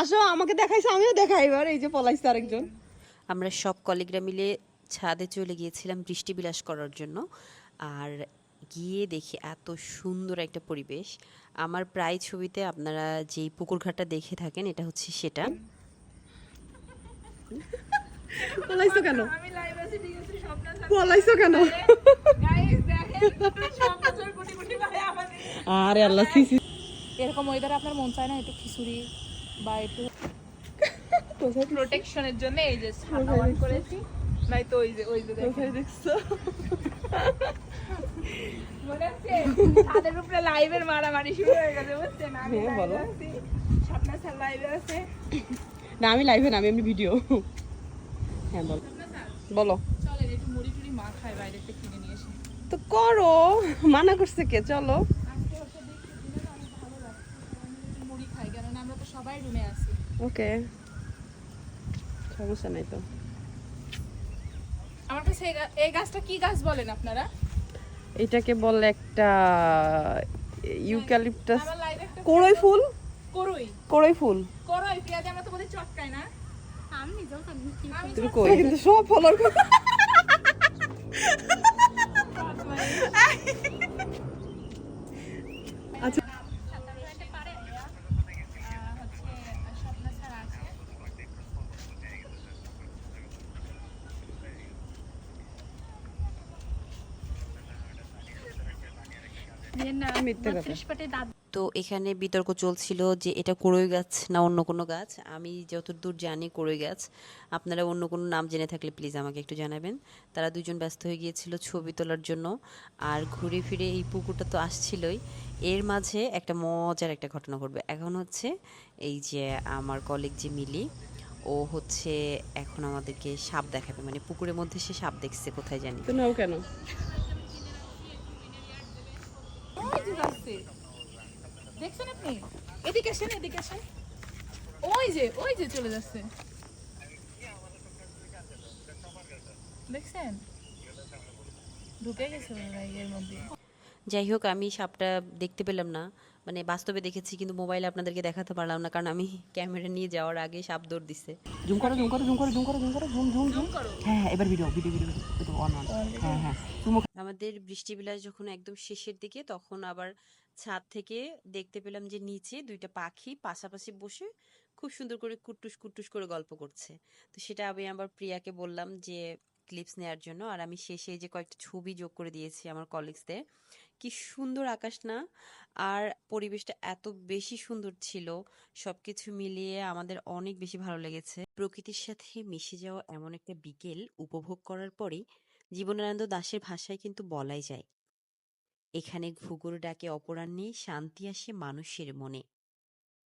আসো আমাকে দেখাইছো আমিও দেখাই এবার এই যে পলাইছে আরেকজন। আমরা সব কলিগরা মিলে ছাদে চলে গিয়েছিলাম বৃষ্টি বিলাস করার জন্য। আর গিয়ে দেখি এত সুন্দর একটা পরিবেশ। আমার প্রায় ছবিতে আপনারা যেই পুকুর ঘাটটা দেখে থাকেন এটা হচ্ছে সেটা। পলাইছো কেন? আমি লাইভ আছি ঠিক আছে স্বপ্ন পলাইছো কেন? গাইস দেখেন স্বপ্ন চোর কোটি কোটি ভাই আমাদের আরে আল্লাহ সিসি এরকম ওয়েদারে আপনার মন চায় না একটু খিচুড়ি? বা একটু প্রোটেকশনের জন্য এই যে ছাতা অন করেছি। নাই তো ওই যে ওই যে দেখছ মনে হচ্ছে ছাদের উপরে লাইভের মারামারি শুরু হয়ে গেছে বুঝছেন? আমি হ্যাঁ, বলো। আছি। স্বপ্না স্যার লাইভে আছে। না আমি লাইভে না আমি এমনি ভিডিও হ্যাঁ বলো। বলো। চলেন একটু মুড়ি টুড়ি মা খায় বাইরে থেকে কিনে নিয়ে এসে তো করো। মানা করছে কে? চলো আজকে হচ্ছে বৃষ্টির দিনে না অনেক ভালো লাগছে সবাই মিলে একটু মুড়ি খাই কেননা আমরা তো সবাই রুমে আছি। ওকে। সমস্যা নাই তো। আমার কাছে এই গাছটা কি গাছ বলেন আপনারা? এটাকে বলে একটা ইউক্যালিপটাস একটা ফুল? করই। কোড়ই ফুল? করই পেঁয়াজে আমরা তো বলি চটকাই না। আমি তুমি কই? কিন্তু সব ফলোর তো এখানে বিতর্ক চলছিল যে এটা কুড়ই গাছ না অন্য কোনো গাছ? আমি যতদূর জানি কোড়ই গাছ। আপনারা অন্য কোনো নাম জেনে থাকলে প্লিজ আমাকে একটু জানাবেন। তারা দুজন ব্যস্ত হয়ে গিয়েছিল ছবি তোলার জন্য। আর ঘুরে ফিরে এই পুকুরটা তো আসছিলই। এর মাঝে একটা মজার একটা ঘটনা ঘটবে। এখন হচ্ছে এই যে আমার কলিগ যে মিলি ও হচ্ছে এখন আমাদেরকে সাপ দেখাবে। মানে পুকুরের মধ্যে সে সাপ দেখছে কোথায় জানি। তো নাও কেন? যাচ্ছে দেখছেন আপনি? এদিকে আসেন এদিকে আসেন। ওই যে ওই যে চলে যাচ্ছে। দেখছেন? ঢুকে গেছে বোধহয় এর মধ্যে। যাই হোক আমি সাপটা দেখতে পেলাম না। মানে বাস্তবে দেখেছি কিন্তু মোবাইলে আপনাদেরকে দেখাতে পারলাম না কারণ আমি ক্যামেরা নিয়ে যাওয়ার আগে সাপ দৌড় দিছে। জুম করো জুম করো জুম করো জুম করো জুম করো জুম জুম জুম। হ্যাঁ হ্যাঁ এবার video video video video on on হ্যাঁ হ্যাঁ। আমাদের বৃষ্টি বিলাস যখন একদম শেষের দিকে তখন আবার ছাদ থেকে দেখতে পেলাম যে নিচে দুইটা পাখি পাশাপাশি বসে খুব সুন্দর করে কুটুস কুটুস করে গল্প করছে। তো সেটা আমি আবার প্রিয়াকে বললাম যে ক্লিপস নেওয়ার জন্য আর আমি শেষে যে কয়েকটা ছবি যোগ করে দিয়েছি আমার কলিগসদের কি সুন্দর আকাশ না? আর পরিবেশটা এত বেশি সুন্দর ছিল। সবকিছু মিলিয়ে আমাদের অনেক বেশি ভালো লেগেছে। প্রকৃতির সাথে মিশে যাওয়া এমন একটা বিকেল উপভোগ করার পরে জীবনানন্দ দাসের ভাষায় কিন্তু বলাই যায়। এখানে ঘুঘুর ডাকে অপরাহ্নে শান্তি আসে মানুষের মনে।